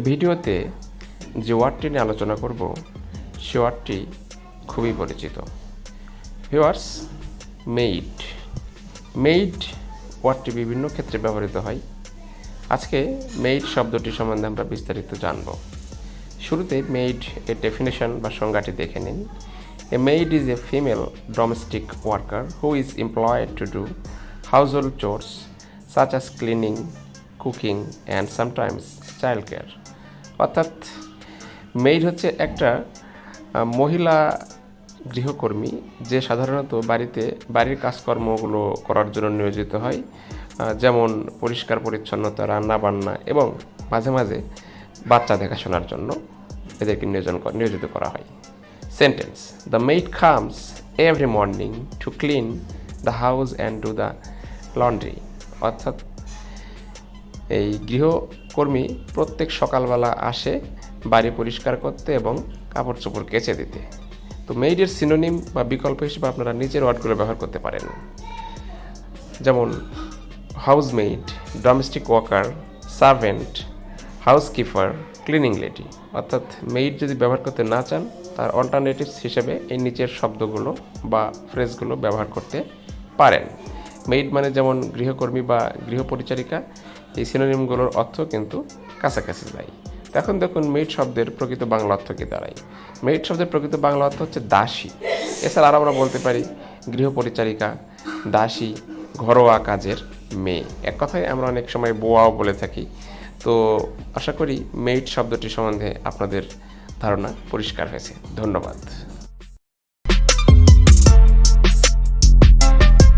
ভিডিওতে যে ওয়ার্ডটি নিয়ে আলোচনা করব, সে ওয়ার্ডটি খুবই পরিচিত। Viewers made. মেইড ওয়ার্ডটি বিভিন্ন ক্ষেত্রে ব্যবহৃত হয়। আজকে মেইড শব্দটি সম্বন্ধে আমরা বিস্তারিত জানব। শুরুতে মেইড এর ডেফিনেশন বা সংজ্ঞাটি দেখে নিন। A maid is a female domestic worker who is employed to do household chores, such as cleaning, cooking, and sometimes child care. অর্থাৎ মেইড হচ্ছে একটা মহিলা গৃহকর্মী যে সাধারণত বাড়িতে, বাড়ির কাজকর্মগুলো করার জন্য নিয়োজিত হয় যেমন পরিষ্কার পরিচ্ছন্নতা, রান্না বান্না এবং মাঝে মাঝে বাচ্চা দেখাশোনার জন্য এদেরকে নিয়োজন নিয়োজিত করা হয়। Sentence the maid comes every morning to clean the house and do the laundry অর্থাৎ এই গৃহকর্মী প্রত্যেক সকালবেলা আসে বাড়ি পরিষ্কার করতে এবং কাপড় চোপড় কেচে দিতে। তো মেইডের সিনোনিম বা বিকল্প হিসেবে আপনারা নিজের ওয়ার্ডগুলো ব্যবহার করতে পারেন। যেমন housemaid domestic worker servant housekeeper cleaning lady অর্থাৎ মেইড যদি ব্যবহার করতে না চান, তার অল্টারনেটিভস হিসেবে এই নিচের শব্দগুলো বা ফ্রেজগুলো ব্যবহার করতে পারেন। মেইড মানে যেমন গৃহকর্মী বা গৃহপরিচারিকা, এই সিনোনিমগুলোর অর্থ কিন্তু কাছাকাছি যায়। এখন দেখুন মেইড শব্দের প্রকৃত বাংলা অর্থ কি দাঁড়ায়? মেইড শব্দের প্রকৃত বাংলা অর্থ হচ্ছে দাসী। এছাড়া আর আমরা বলতে পারি, গৃহপরিচারিকা, দাসী, ঘরোয়া কাজের মেয়ে। এক কথায় আমরা অনেক সময় বোয়াও বলে থাকি। তো আশা করি মেইড শব্দটি সম্বন্ধে আপনাদের ধারণা পরিষ্কার হয়েছে। ধন্যবাদ।